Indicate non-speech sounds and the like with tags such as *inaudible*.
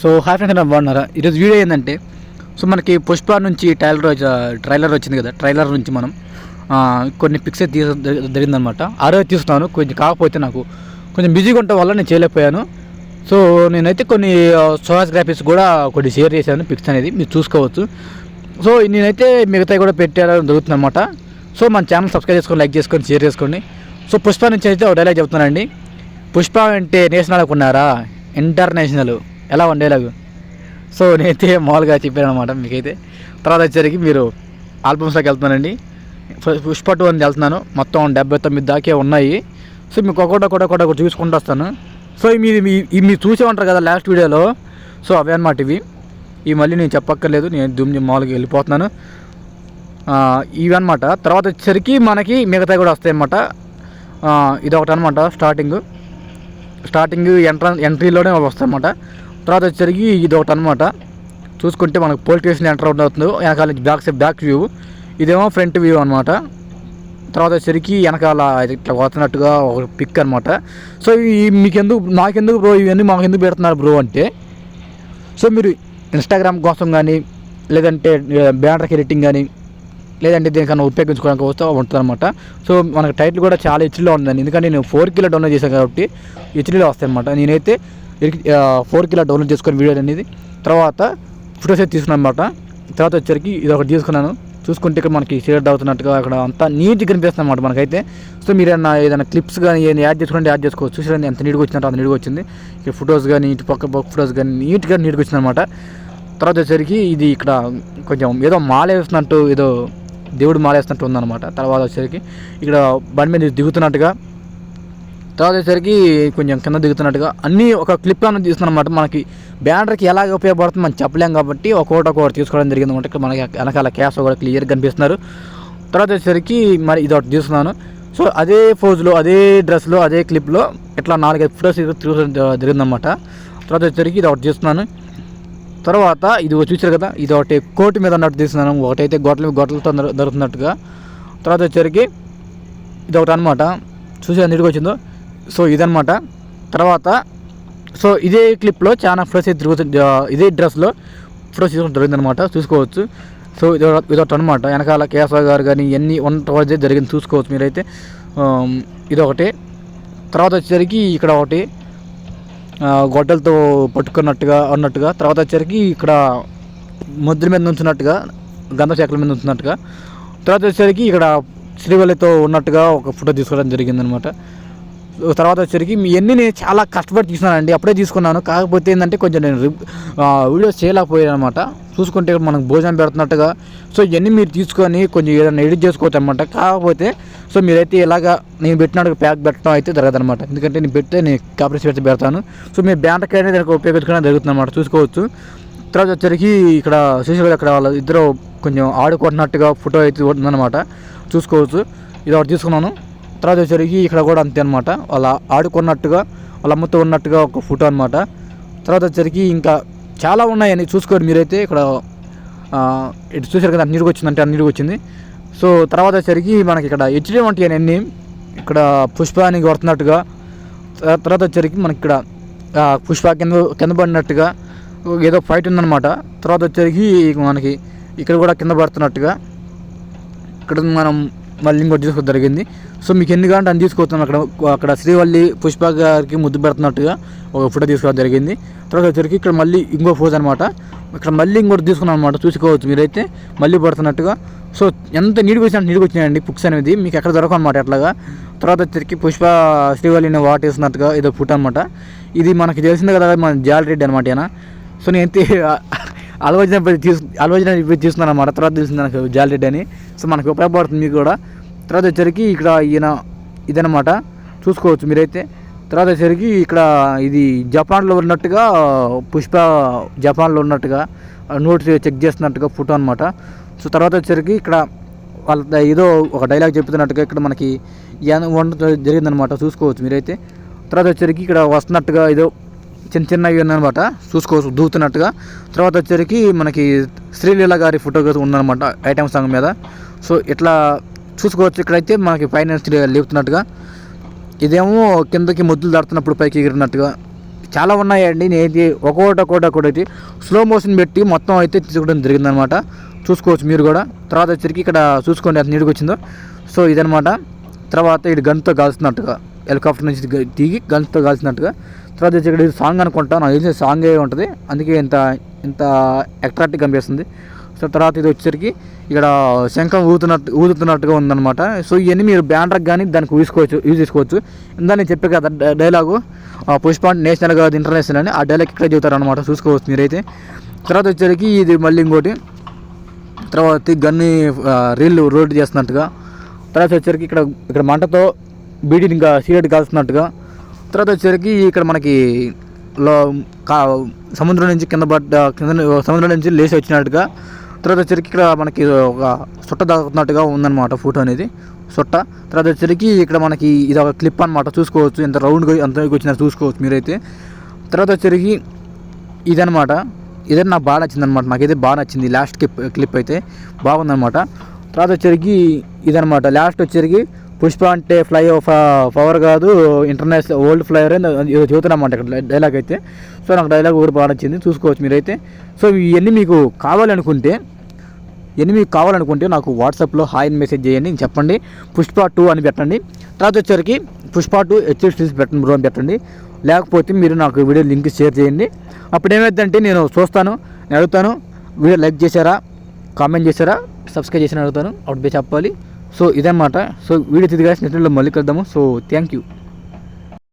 So hi friends నా బాగున్నారా? ఈరోజు వీడియో ఏంటంటే సో మనకి పుష్ప నుంచి ట్రైలర్ ట్రైలర్ వచ్చింది కదా ట్రైలర్ నుంచి మనం కొన్ని పిక్స్ తీస జరిగిందనమాట ఆ రోజు తీస్తున్నాను కొంచెం కాకపోతే నాకు కొంచెం బిజీగా ఉండటం వల్ల నేను చేయలేకపోయాను. సో నేనైతే కొన్ని సోయాస్ కూడా కొన్ని షేర్ చేశాను పిక్స్ అనేది మీరు చూసుకోవచ్చు. సో నేనైతే మిగతా కూడా పెట్టాలని జరుగుతుంది అనమాట సో మన ఛానల్ సబ్స్క్రైబ్ చేసుకొని లైక్ చేసుకొని షేర్ చేసుకోండి సో పుష్ప నుంచి అయితే ఒక డైలాగ్ చెప్తున్నానండి. పుష్ప అంటే నేషనల్ అనుకున్నారా? ఇంటర్నేషనల్ ఎలా ఉంది సో నేనైతే మామూలుగా చెప్పాను అనమాట మీకైతే. తర్వాత వచ్చేసరికి మీరు ఆల్బమ్స్లోకి వెళ్తున్నానండి. పుష్ప టూ అని వెళ్తున్నాను. మొత్తం డెబ్బై తొమ్మిది దాకే ఉన్నాయి. సో మీకు ఒకటి ఒకటి ఒకటి ఒకటి చూసుకుంటూ వస్తాను. సో మీరు మీ మీరు చూసే ఉంటారు కదా లాస్ట్ వీడియోలో సో అవే అనమాట ఇవి. ఇవి మళ్ళీ నేను చెప్పక్కర్లేదు. నేను దుమ్ మామూలుగా వెళ్ళిపోతున్నాను. ఇవి అనమాట తర్వాత వచ్చేసరికి మనకి మిగతా కూడా వస్తాయి అనమాట ఇదొకటి అనమాట స్టార్టింగ్ స్టార్టింగ్ ఎంట్ర ఎంట్రీలోనే వస్తాయన్నమాట తర్వాత వచ్చేసరికి ఇది ఒకటి అనమాట చూసుకుంటే మనకు పోలీస్ స్టేషన్ ఎంటర్ అవుతుంది వెనకాల నుంచి బ్యాక్ సైడ్ బ్యాక్ వ్యూ. ఇదేమో ఫ్రంట్ వ్యూ అనమాట తర్వాత వచ్చేసరికి వెనకాల ఇట్లా పోతున్నట్టుగా ఒక పిక్ అనమాట సో ఈ మీకెందుకు నాకెందుకు బ్రో ఇవన్నీ మాకు ఎందుకు పెడుతున్నారు బ్రో అంటే సో మీరు ఇన్స్టాగ్రామ్ కోసం కానీ లేదంటే బ్యానర్కి ఎడిటింగ్ కానీ లేదంటే దేనికన్నా ఉపయోగించుకోవడానికి వస్తే ఉంటుంది అనమాట సో మనకు టైటిల్ కూడా చాలా హెచ్డీలో ఉందండి. ఎందుకంటే నేను ఫోర్ కిలో డౌన్లోడ్ చేశాను కాబట్టి హెచ్డీలో వస్తాయి అనమాట నేనైతే ఫోర్ కిలో డౌన్లోడ్ చేసుకుని వీడియో అనేది తర్వాత ఫొటోస్ అయితే తీసుకున్నాను అనమాట తర్వాత వచ్చరికి ఇది ఒకటి తీసుకున్నాను. చూసుకుంటే ఇక్కడ మనకి షేర్ అవుతున్నట్టుగా అక్కడ అంతా నీట్గా కనిపిస్తుంది అనమాట మనకైతే. సో మీరు ఏదైనా ఏదైనా క్లిప్స్ కానీ ఏదైనా యాడ్ చేసుకుంటే యాడ్ చేసుకోవచ్చు. చూసారని ఎంత నీట్గా వచ్చినట్టు అంత నీట్గా వచ్చింది. ఇక్కడ ఫొటోస్ కానీ ఇటు పక్క పక్క ఫొటోస్ కానీ నీట్గా నీట్గా వచ్చింది అనమాట తర్వాత వచ్చేసరికి ఇది ఇక్కడ కొంచెం ఏదో మాలేస్తున్నట్టు ఏదో దేవుడు మాల వేస్తున్నట్టు ఉందన్నమాట. తర్వాత వచ్చేసరికి ఇక్కడ బండి మీద దిగుతున్నట్టుగా తర్వాత వచ్చేసరికి కొంచెం కింద దిగుతున్నట్టుగా అన్నీ ఒక క్లిప్ అనేది తీస్తున్నమాట. మనకి బ్యానర్కి ఎలా ఉపయోగపడుతుంది మనం చెప్పలేం కాబట్టి ఒక్కొక్కటి ఒక్కొక్కటి తీసుకోవడం జరిగింది. అనమాట ఇక్కడ మనకి వెనకాల క్యాష్ కూడా క్లియర్గా కనిపిస్తున్నారు. తర్వాత వచ్చేసరికి మరి ఇది ఒకటి చూస్తున్నాను సో అదే ఫోజులో అదే డ్రెస్లో అదే క్లిప్లో ఇట్లా నాలుగైదు ఫొటోస్ తీసుకోవడం జరిగిందనమాట తర్వాత వచ్చేసరికి ఇది ఒకటి చూస్తున్నాను తర్వాత ఇది ఒకటి చూసారు కదా ఇది ఒకటి కోటి మీద ఉన్నట్టు తీస్తున్నాను. ఒకటైతే గొట్టల మీద గొట్టలతో దొరుకుతున్నట్టుగా. తర్వాత వచ్చేసరికి ఇది ఒకటి అనమాట చూసి నీటికి వచ్చిందో? సో ఇదనమాట తర్వాత సో ఇదే క్లిప్లో చాలా ఫ్రెష్ అయితే తిరుగుతుంది ఇదే డ్రెస్లో ఫ్రెష్ తీసుకోవడం జరిగిందనమాట చూసుకోవచ్చు. సో ఇది ఇదొకటి అనమాట వెనకాల కేశవ గారు కానీ ఇవన్నీ వంట జరిగింది. చూసుకోవచ్చు మీరైతే. ఇదొకటి తర్వాత వచ్చేసరికి ఇక్కడ ఒకటి. గొడ్డలతో పట్టుకున్నట్టుగా అన్నట్టుగా. తర్వాత వచ్చేసరికి ఇక్కడ ముద్ర మీద ఉంచినట్టుగా గంధ చెక్కల మీద ఉంచినట్టుగా తర్వాత వచ్చేసరికి ఇక్కడ శ్రీవల్లితో ఉన్నట్టుగా ఒక ఫోటో తీసుకోవడం జరిగిందనమాట తర్వాత వచ్చేసరికి మీ నేను చాలా కష్టపడి తీసుకున్నానండి అప్పుడే తీసుకున్నాను. కాకపోతే ఏంటంటే కొంచెం నేను వీడియోస్ చేయలేకపోయాను అనమాట చూసుకుంటే మనకు భోజనం పెడుతున్నట్టుగా. సో ఇవన్నీ మీరు తీసుకొని కొంచెం ఏదైనా ఎడిట్ చేసుకోవచ్చు అనమాట కాకపోతే సో మీరైతే ఇలాగా నేను పెట్టినట్టు ప్యాక్ పెట్టడం అయితే జరగదు అనమాట ఎందుకంటే నేను పెడితే నేను కాపరేట్ పెడితే పెడతాను. సో మీ బ్యాంక్ అనేది దానికి ఉపయోగించుకోవడం జరుగుతుంది అనమాట చూసుకోవచ్చు. తర్వాత వచ్చరికి ఇక్కడ శిశువులు అక్కడ వాళ్ళ ఇద్దరు కొంచెం ఆడుకుంటున్నట్టుగా ఫోటో అయితే ఉందన్నమాట. చూసుకోవచ్చు. ఇది ఒకటి తీసుకున్నాను. తర్వాత వచ్చరికి ఇక్కడ కూడా అంతే అనమాట వాళ్ళ ఆడుకున్నట్టుగా వాళ్ళ అమ్మతో ఉన్నట్టుగా ఒక ఫోటో అనమాట తర్వాత వచ్చరికి ఇంకా చాలా ఉన్నాయని చూసుకోరు మీరైతే. ఇక్కడ ఇటు చూసారు కదా నీరుగా వచ్చిందంటే అన్నిటికి వచ్చింది. సో తర్వాత వచ్చరికి మనకి ఇక్కడ హెచ్డి వంటి అన్ని ఇక్కడ పుష్పానికి కొడుతున్నట్టుగా తర్వాత వచ్చరికి మనకి ఇక్కడ పుష్ప కింద కింద పడినట్టుగా ఏదో ఫైట్ ఉందన్నమాట. తర్వాత వచ్చరికి మనకి ఇక్కడ కూడా కింద పడుతున్నట్టుగా ఇక్కడ మనం మళ్ళీ ఇంకోటి తీసుకోవడం జరిగింది. సో మీకు ఎన్ని కావాలంటే అని తీసుకొస్తాం అక్కడ అక్కడ శ్రీవల్లి పుష్ప గారికి ముద్దు పెడుతున్నట్టుగా ఒక ఫోటో తీసుకోవడం జరిగింది. తర్వాత వచ్చరికి ఇక్కడ మళ్ళీ ఇంకో ఫోజ్ అనమాట ఇక్కడ మళ్ళీ ఇంకోటి తీసుకున్నాం అనమాట చూసుకోవచ్చు మీరైతే మళ్ళీ పడుతున్నట్టుగా. సో ఎంత నీడికి వచ్చినా నీడికి వచ్చినాయండి బుక్స్ అనేది మీకు ఎక్కడ దొరకవు అనమాట అట్లాగా తర్వాత వచ్చరికి పుష్ప శ్రీవల్లిని వాటేస్తున్నట్టుగా ఏదో ఫోటో అనమాట ఇది మనకి తెలిసిందే కదా మన జాల్ రెడ్డి అనమాట ఈయన. సో నేనైతే *laughs* ఆలోచన తీసు ఆలోచన తీసుకున్నాను అనమాట తర్వాత తెలిసింది నాకు జాల్ రెడ్డి అని. సో మనకు ఉపయోగపడుతుంది మీకు కూడా. తర్వాత వచ్చరికి ఇక్కడ ఈయన ఇదనమాట చూసుకోవచ్చు మీరైతే. తర్వాత వచ్చరికి ఇక్కడ ఇది జపాన్లో ఉన్నట్టుగా పుష్ప జపాన్లో ఉన్నట్టుగా నోట్స్ చెక్ చేస్తున్నట్టుగా ఫోటో అనమాట సో తర్వాత వచ్చరికి ఇక్కడ వాళ్ళ ఏదో ఒక డైలాగ్ చెప్తున్నట్టుగా ఇక్కడ మనకి ఏం- వంట జరిగిందనమాట చూసుకోవచ్చు మీరైతే. తర్వాత వచ్చరికి ఇక్కడ వస్తున్నట్టుగా ఏదో చిన్న చిన్నవి ఉందనమాట చూసుకోవచ్చు దూతున్నట్టుగా తర్వాత వచ్చరికి మనకి శ్రీలీల గారి ఫోటో ఉందన్నమాట ఐటమ్ సాంగ్ మీద. సో ఇట్లా చూసుకోవచ్చు ఇక్కడైతే మనకి పైన లేపుతున్నట్టుగా. ఇదేమో కిందకి ముద్దులు దాడుతున్నప్పుడు పైకి ఎగిరినట్టుగా. చాలా ఉన్నాయండి. నేను ఒక్కొక్కటి ఒక్కొక్కటి ఒక్కొక్కటి స్లో మోషన్ పెట్టి మొత్తం అయితే తీసుకోవడం జరిగిందనమాట. చూసుకోవచ్చు మీరు కూడా. తర్వాత వచ్చరికి ఇక్కడ చూసుకోండి ఎంత నీటికి వచ్చిందో. సో ఇదనమాట. తర్వాత ఇది గన్తో కాల్స్తున్నట్టుగా. హెలికాప్టర్ నుంచి దిగి గన్స్తో కాల్చినట్టుగా తర్వాత వచ్చి ఇక్కడ ఇది సాంగ్ అనుకుంటా. నాకు తెలిసిన సాంగే ఉంటుంది. అందుకే ఇంత ఇంత అట్రాక్టివ్ కనిపిస్తుంది సో తర్వాత ఇది వచ్చేసరికి ఇక్కడ శంఖం ఊదుతున్నట్టు ఊదుతున్నట్టుగా ఉందన్నమాట. సో ఇవన్నీ మీరు బ్యానర్కి కానీ దానికి యూసుకోవచ్చు యూజ్ చేసుకోవచ్చు. ఇందా నేను చెప్పే కదా డైలాగు ఆ, పుష్ప నేషనల్ కాదు ఇంటర్నేషనల్ అని ఆ డైలాగ్ ఇక్కడ చెబుతారనమాట చూసుకోవచ్చు మీరైతే. తర్వాత వచ్చేసరికి ఇది మళ్ళీ ఇంకోటి. తర్వాత గన్ని రీళ్ళు రోడ్ చేస్తున్నట్టుగా. తర్వాత వచ్చేసరికి ఇక్కడ ఇక్కడ మంటతో బీడీని ఇంకా సిగరెట్ కాల్స్తున్నట్టుగా. తర్వాత వచ్చేసరికి ఇక్కడ మనకి లో కా సముద్రం నుంచి కింద పడ్డ కింద సముద్రం నుంచి లేచి వచ్చినట్టుగా. తర్వాత వచ్చరికి ఇక్కడ మనకి ఒక సొట్ట దాకుతున్నట్టుగా ఉందన్నమాట ఫోటో అనేది. సొట్ట. తర్వాత వచ్చరికి ఇక్కడ మనకి ఇది ఒక క్లిప్ అనమాట చూసుకోవచ్చు. ఎంత రౌండ్గా ఎంత వచ్చినా చూసుకోవచ్చు మీరైతే. తర్వాత వచ్చరికి ఇదనమాట ఇదే నాకు బాగా నచ్చింది అనమాట నాకైతే బాగా నచ్చింది. లాస్ట్ క్లిప్ క్లిప్ అయితే బాగుందనమాట తర్వాత వచ్చరికి ఇదనమాట లాస్ట్ వచ్చరికి పుష్ప అంటే ఫ్లై పవర్ కాదు ఇంటర్నేషనల్ ఓల్డ్ ఫ్లైవర్ చదువుతున్నమాట ఇక్కడ డైలాగ్ అయితే. సో నాకు డైలాగ్ కూడా బాగా నచ్చింది. చూసుకోవచ్చు మీరైతే. సో ఇవన్నీ మీకు కావాలనుకుంటే ఇవన్నీ మీకు కావాలనుకుంటే నాకు వాట్సాప్లో హాయ్ అని మెసేజ్ చేయండి. చెప్పండి. పుష్ప టూ అని పెట్టండి. తర్వాత వచ్చేసరికి పుష్ప టూ హెచ్ఎస్టీస్ పెట్టండి బ్రో అని పెట్టండి. లేకపోతే మీరు నాకు వీడియో లింక్ షేర్ చేయండి. అప్పుడు ఏమైందంటే నేను చూస్తాను నేను అడుగుతాను. వీడియో లైక్ చేశారా? కామెంట్ చేశారా? సబ్స్క్రైబ్ చేసిన అడుగుతాను. అప్పుడు చెప్పాలి. సో ఇదన్నమాట. సో వీడియో తిరిగి నెట్లో మళ్ళీ కలుద్దాము. So thank you